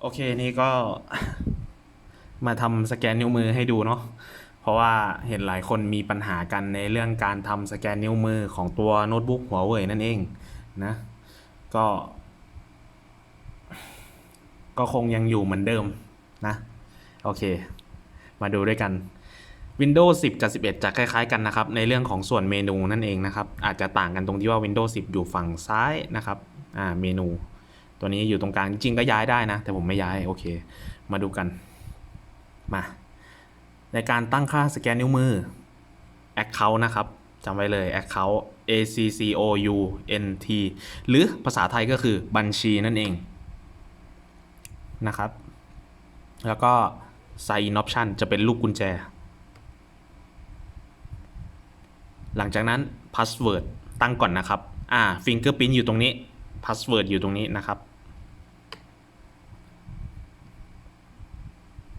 โอเคนี่ก็ มาทำสแกนนิ้วมือให้ดูเนาะเพราะว่าเห็นหลายคนมีปัญหากันในเรื่องการทำสแกนนิ้วมือของตัวโน้ตบุ๊กหัวเว่ยนั่นเองนะ ก็ ก็คงยังอยู่เหมือนเดิมนะ โอเค มาดูด้วยกัน Windows 10 กับ 11 จะคล้ายๆกันนะครับ ในเรื่องของส่วนเมนูนั่นเองนะครับ อาจจะต่างกันตรงที่ว่า Windows 10 อยู่ฝั่งซ้ายนะครับ อ่า เมนู ตัวนี้อยู่ตรงกลางจริงๆก็ย้ายได้นะ แต่ผมไม่ย้ายโอเค มาดูกันมาในการตั้งค่าสแกนนิ้วมือ Account นะครับจำไว้เลย Account A C C O U N T หรือภาษาไทยก็คือบัญชีนั่นเองนะครับ แล้วก็ Sign in Option จะเป็นลูกกุญแจ หลังจากนั้น Password ตั้งก่อนนะครับ อ่า Fingerprint อยู่ตรงนี้ Password อยู่ตรงนี้นะครับ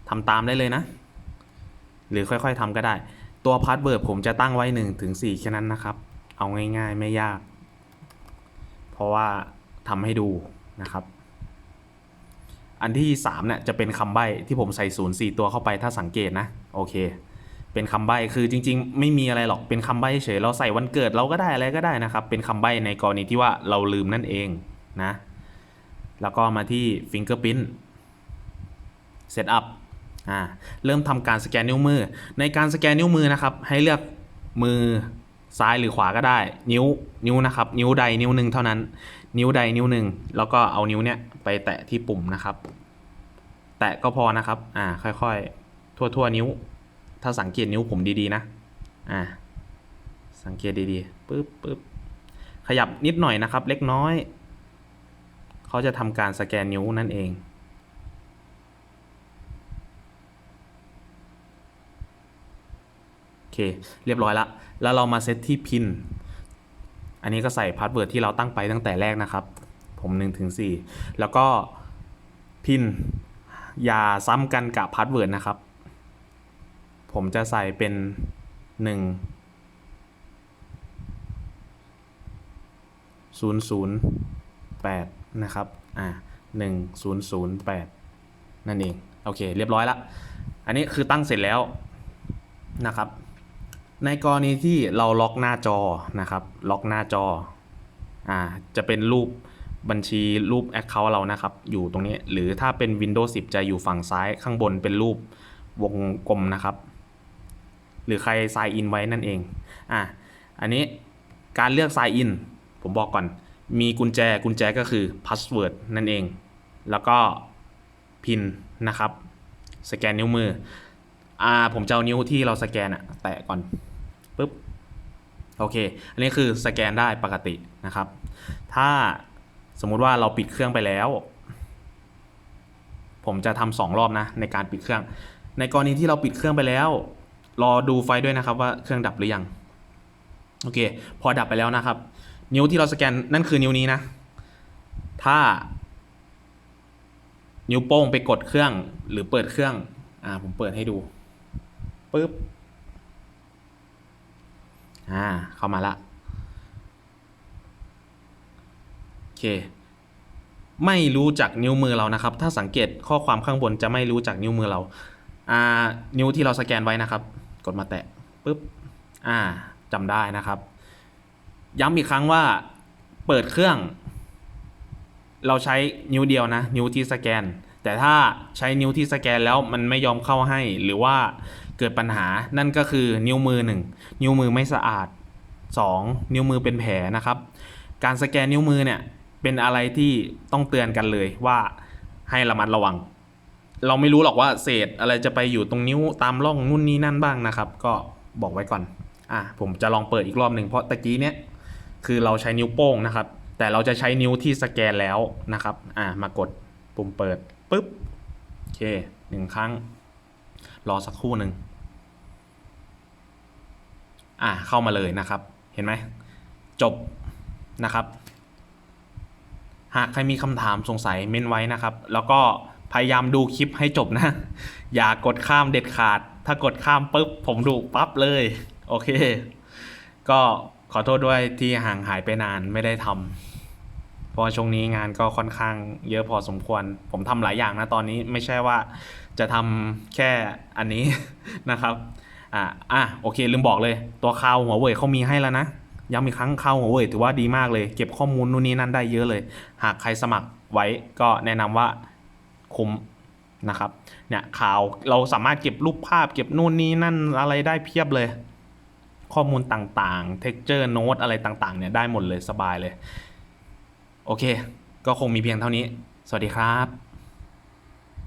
ทำตามได้เลยนะ หรือค่อยๆทำก็ได้ ตัว Password ผมจะตั้งไว้1ถึง4แค่นั้นนะครับ เอาง่ายๆไม่ยาก เพราะว่าทำให้ดูนะครับ อันที่3เนี่ยจะเป็นคำใบ้ที่ผมใส่ศูนย์สี่ตัวเข้าไปถ้าสังเกตนะ โอเค เป็นคำใบ้คือจริง ๆ ไม่มีอะไรหรอกเป็นคำใบ้เฉยเราใส่วันเกิดเราก็ได้อะไรก็ได้นะครับ เป็นคำใบ้ในกรณีที่ว่าเราลืมนั่นเองนะ แล้วก็มาที่ Fingerprint Setup อ่าเริ่มทำการสแกนนิ้วมือ ในการสแกนนิ้วมือนะครับ ให้เลือกมือซ้ายหรือขวาก็ได้ นิ้วนิ้วนะครับ นิ้วใดนิ้วหนึ่งเท่านั้น นิ้วใดนิ้วหนึ่งแล้วก็เอานิ้วเนี้ยไปแตะที่ปุ่มนะครับ แตะก็พอนะครับอ่าค่อยๆ ทั่วๆนิ้ว ถ้าสังเกตนิ้วผมดีๆนะอ่าสังเกตดีๆปึ๊บปึ๊บขยับนิดหน่อยนะครับ เล็กน้อย เขาจะทำการสแกนนิ้วนั่นเอง อเคเรียบร้อยละแล้วเรามาเซตที่พิน อันนี้ก็ใส่พาสเวิร์ดที่เราตั้งไปตั้งแต่แรกนะครับ ผม1ถึง4แล้วก็พิน อย่าซ้ำกันกับพาสเวิร์ดนะครับ ผมจะใส่เป็นหนึ่งศูนย์ศูนย์แปดนะครับ อ่าหนึ่งศูนย์ศูนย์แปดนั่นเอง โอเค เรียบร้อยละ อันนี้คือตั้งเสร็จแล้วนะครับ ในกรณีที่เราล็อกหน้าจอนะครับ ล็อกหน้าจออ่าจะเป็นรูปบัญชีรูป Account เรานะครับ อยู่ตรงนี้ หรือถ้าเป็น Windows 10 จะอยู่ฝั่งซ้ายข้างบนเป็นรูปวงกลมนะครับ หรือใคร sign in ไว้นั่นเองอะอันนี้การเลือก sign in ผมบอกก่อน มีกุญแจกุญแจก็คือ password นั่นเอง แล้วก็ pin นะครับ สแกนนิ้วมือ อ่าผมจะเอานิ้วที่เราสแกนอะแตะก่อนปึ๊บโอเค อันนี้คือสแกนได้ปกตินะครับ ถ้าสมมุติว่าเราปิดเครื่องไปแล้ว ผมจะทำสองรอบนะในการปิดเครื่อง ในกรณีที่เราปิดเครื่องไปแล้ว รอดูไฟด้วยนะครับว่าเครื่องดับหรือยัง โอเค พอดับไปแล้วนะครับ นิ้วที่เราสแกนนั่นคือนิ้วนี้นะ ถ้า นิ้วโป้งไปกดเครื่องหรือเปิดเครื่อง อ่าผมเปิดให้ดู ปึ๊บ อ่า เข้ามาละ โอเค ไม่รู้จักนิ้วมือเรานะครับ ถ้าสังเกตข้อความข้างบนจะไม่รู้จักนิ้วมือเรา อ่า นิ้วที่เราสแกนไว้นะครับ กดมาแตะปุ๊บ อ่าจำได้นะครับ ย้ำอีกครั้งว่า เปิดเครื่อง เราใช้นิ้วเดียวนะ นิ้วที่สแกน แต่ถ้าใช้นิ้วที่สแกนแล้วมันไม่ยอมเข้าให้ หรือว่า เกิดปัญหานั่นก็คือนิ้วมือหนึ่งนิ้วมือไม่สะอาด 2. นิ้วมือเป็นแผลนะครับ การสแกนนิ้วมือเนี่ยเป็นอะไรที่ต้องเตือนกันเลยว่าให้ระมัดระวัง เราไม่รู้หรอกว่าเศษอะไรจะไปอยู่ตรงนิ้วตามร่องนู่นนี่นั่นบ้างนะครับ ก็บอกไว้ก่อนอะผมจะลองเปิดอีกรอบหนึ่งเพราะตะกี้เนี่ยคือเราใช้นิ้วโป้งนะครับ แต่เราจะใช้นิ้วที่สแกนแล้วนะครับอะมากดปุ่มเปิดปุ๊บโอเคหนึ่งครั้ง รอสักครู่หนึ่ง อะเข้ามาเลยนะครับ เห็นไหมจบนะครับ หากใครมีคำถามสงสัยเม้นไว้นะครับ แล้วก็พยายามดูคลิปให้จบนะ อย่ากดข้ามเด็ดขาด ถ้ากดข้ามปุ๊บผมดูปั๊บเลย โอเค ก็ขอโทษด้วยที่ห่างหายไปนานไม่ได้ทำเพราะช่วงนี้งานก็ค่อนข้างเยอะพอสมควร ผมทำหลายอย่างนะตอนนี้ไม่ใช่ว่าจะทำแค่อันนี้นะครับ อะอะโอเค ลืมบอกเลย ตัวคาวหัวเว่ยเขามีให้แล้วนะย้ำอีกครั้งคาวหัวเว่ยถือว่าดีมากเลย เก็บข้อมูลนู่นนี่นั่นได้เยอะเลย หากใครสมัครไว้ก็แนะนำว่าคุ้มนะครับเนี่ยข่าวเราสามารถเก็บรูปภาพ เก็บนู่นนี่นั่นอะไรได้เพียบเลย ข้อมูลต่างๆ texture note อะไรต่างๆเนี่ยได้หมดเลยสบายเลย โอเค ก็คงมีเพียงเท่านี้ สวัสดีครับ